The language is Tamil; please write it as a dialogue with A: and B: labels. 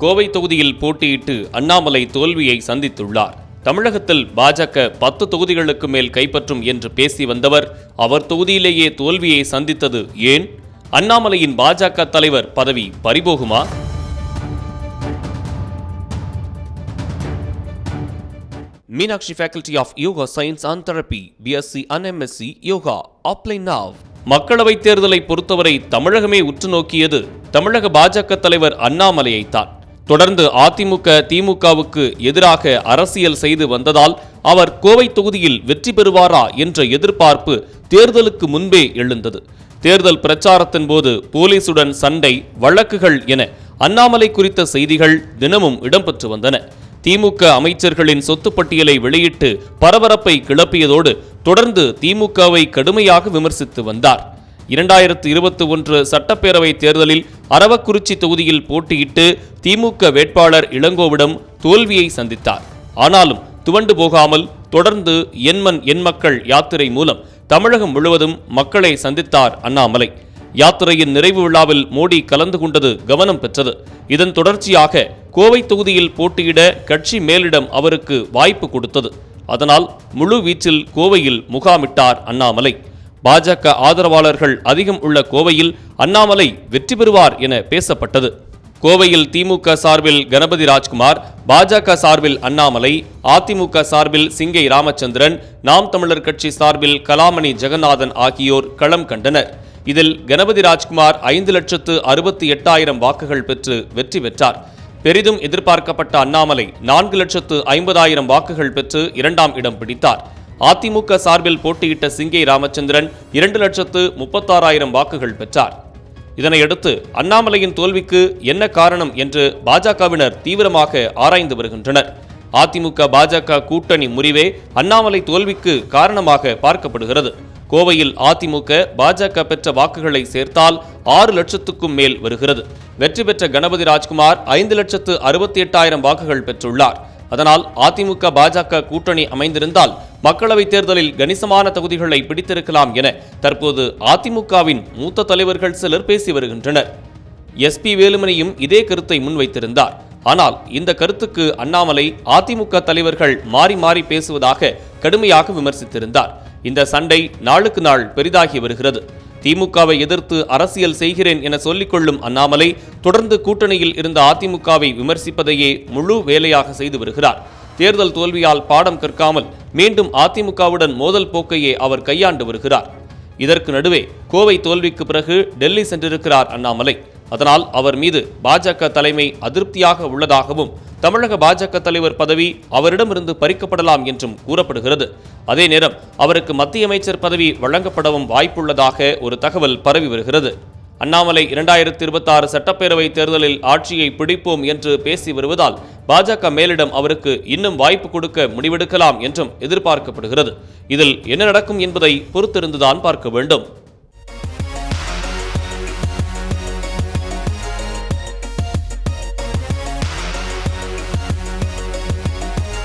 A: கோவை தொகுதியில் போட்டியிட்டு அண்ணாமலை தோல்வியை சந்தித்துள்ளார் தமிழகத்தில் பாஜக பத்து தொகுதிகளுக்கு மேல் கைப்பற்றும் என்று பேசி வந்தவர் அவர் தொகுதியிலேயே தோல்வியை சந்தித்தது ஏன் அண்ணாமலையின் பாஜக தலைவர் பதவி பறிபோகுமா
B: Meenakshi faculty of yoga science and therapy BSc அன்எம்எஸ்சி எம்எஸ்சி யோகா ஆப்லைன் நாவ்
A: மக்களவைத் தேர்தலை பொறுத்தவரை தமிழகமே உற்று நோக்கியது தமிழக பாஜக தலைவர் அண்ணாமலையைத்தான் தொடர்ந்து அதிமுக திமுகவுக்கு எதிராக அரசியல் செய்து வந்ததால் அவர் கோவை தொகுதியில் வெற்றி பெறுவாரா என்ற எதிர்பார்ப்பு தேர்தலுக்கு முன்பே எழுந்தது தேர்தல் பிரச்சாரத்தின் போது போலீசுடன் சண்டை வழக்குகள் என அண்ணாமலை குறித்த செய்திகள் தினமும் இடம்பெற்று வந்தன திமுக அமைச்சர்களின் சொத்து பட்டியலை வெளியிட்டு பரபரப்பை கிளப்பியதோடு தொடர்ந்து திமுகவை கடுமையாக விமர்சித்து வந்தார் இரண்டாயிரத்து இருபத்தி ஒன்று சட்டப்பேரவை தேர்தலில் அரவக்குறிச்சி தொகுதியில் போட்டியிட்டு திமுக வேட்பாளர் இளங்கோவிடம் தோல்வியை சந்தித்தார் ஆனாலும் துவண்டு போகாமல் தொடர்ந்து எண்மன் மக்கள் யாத்திரை மூலம் தமிழகம் முழுவதும் மக்களை சந்தித்தார் அண்ணாமலை யாத்திரையின் நிறைவு விழாவில் மோடி கலந்து கொண்டது கவனம் பெற்றது இதன் தொடர்ச்சியாக கோவை தொகுதியில் போட்டியிட கட்சி மேலிடம் அவருக்கு வாய்ப்பு கொடுத்தது அதனால் முழு வீச்சில் கோவையில் முகாமிட்டார் அண்ணாமலை பாஜக ஆதரவாளர்கள் அதிகம் உள்ள கோவையில் அண்ணாமலை வெற்றி பெறுவார் என பேசப்பட்டது கோவையில் திமுக சார்பில் கணபதி ராஜ்குமார் பாஜக சார்பில் அண்ணாமலை அதிமுக சார்பில் சிங்கை ராமச்சந்திரன் நாம் தமிழர் கட்சி சார்பில் கலாமணி ஜெகநாதன் ஆகியோர் களம் கண்டனர் இதில் கணபதி ராஜ்குமார் ஐந்து லட்சத்து அறுபத்தி எட்டாயிரம் வாக்குகள் பெற்று வெற்றி பெற்றார் பெரிதும் எதிர்பார்க்கப்பட்ட அண்ணாமலை நான்கு லட்சத்து ஐம்பதாயிரம் வாக்குகள் பெற்று இரண்டாம் இடம் பிடித்தார் அதிமுக சார்பில் போட்டியிட்ட சிங்கை ராமச்சந்திரன் இரண்டு லட்சத்து முப்பத்தாறாயிரம் வாக்குகள் பெற்றார் இதனையடுத்து அண்ணாமலையின் தோல்விக்கு என்ன காரணம் என்று பாஜகவினர் தீவிரமாக ஆராய்ந்து வருகின்றனர் அதிமுக பாஜக கூட்டணி முறிவே அண்ணாமலை தோல்விக்கு காரணமாக பார்க்கப்படுகிறது கோவையில் அதிமுக பாஜக பெற்ற வாக்குகளை சேர்த்தால் ஆறு லட்சத்துக்கும் மேல் வருகிறது வெற்றி பெற்ற கணபதி ராஜ்குமார் ஐந்து லட்சத்து அறுபத்தி எட்டாயிரம் வாக்குகள் பெற்றுள்ளார் அதனால் அதிமுக பாஜக கூட்டணி அமைந்திருந்தால் மக்களவைத் தேர்தலில் கணிசமான தொகுதிகளை பிடித்திருக்கலாம் என தற்போது அதிமுகவின் மூத்த தலைவர்கள் சிலர் பேசி வருகின்றனர் எஸ்பி வேலுமணியும் இதே கருத்தை முன்வைத்திருந்தார் ஆனால் இந்த கருத்துக்கு அண்ணாமலை அதிமுக தலைவர்கள் மாறி மாறி பேசுவதாக கடுமையாக விமர்சித்திருந்தார் இந்த சண்டை நாளுக்கு நாள் பெரிதாகி வருகிறது திமுகவை எதிர்த்து அரசியல் செய்கிறேன் என சொல்லிக்கொள்ளும் அண்ணாமலை தொடர்ந்து கூட்டணியில் இருந்த அதிமுகவை விமர்சிப்பதையே முழு வேலையாக செய்து வருகிறார் தேர்தல் தோல்வியால் பாடம் கற்காமல் மீண்டும் அதிமுகவுடன் மோதல் போக்கையே அவர் கையாண்டு வருகிறார் இதற்கு நடுவே கோவை தோல்விக்கு பிறகு டெல்லி சென்றிருக்கிறார் அண்ணாமலை அதனால் அவர் மீது பாஜக தலைமை அதிருப்தியாக உள்ளதாகவும் தமிழக பாஜக தலைவர் பதவி அவரிடமிருந்து பறிக்கப்படலாம் என்றும் கூறப்படுகிறது அதே நேரம் அவருக்கு மத்திய அமைச்சர் பதவி வழங்கப்படவும் வாய்ப்புள்ளதாக ஒரு தகவல் பரவி வருகிறது அண்ணாமலை இரண்டாயிரத்தி இருபத்தாறு சட்டப்பேரவை தேர்தலில் ஆட்சியை பிடிப்போம் என்று பேசி வருவதால் பாஜக மேலிடம் அவருக்கு இன்னும் வாய்ப்பு கொடுக்க முடிவெடுக்கலாம் என்றும் எதிர்பார்க்கப்படுகிறது இதில் என்ன நடக்கும் என்பதை பொறுத்திருந்துதான் பார்க்க வேண்டும்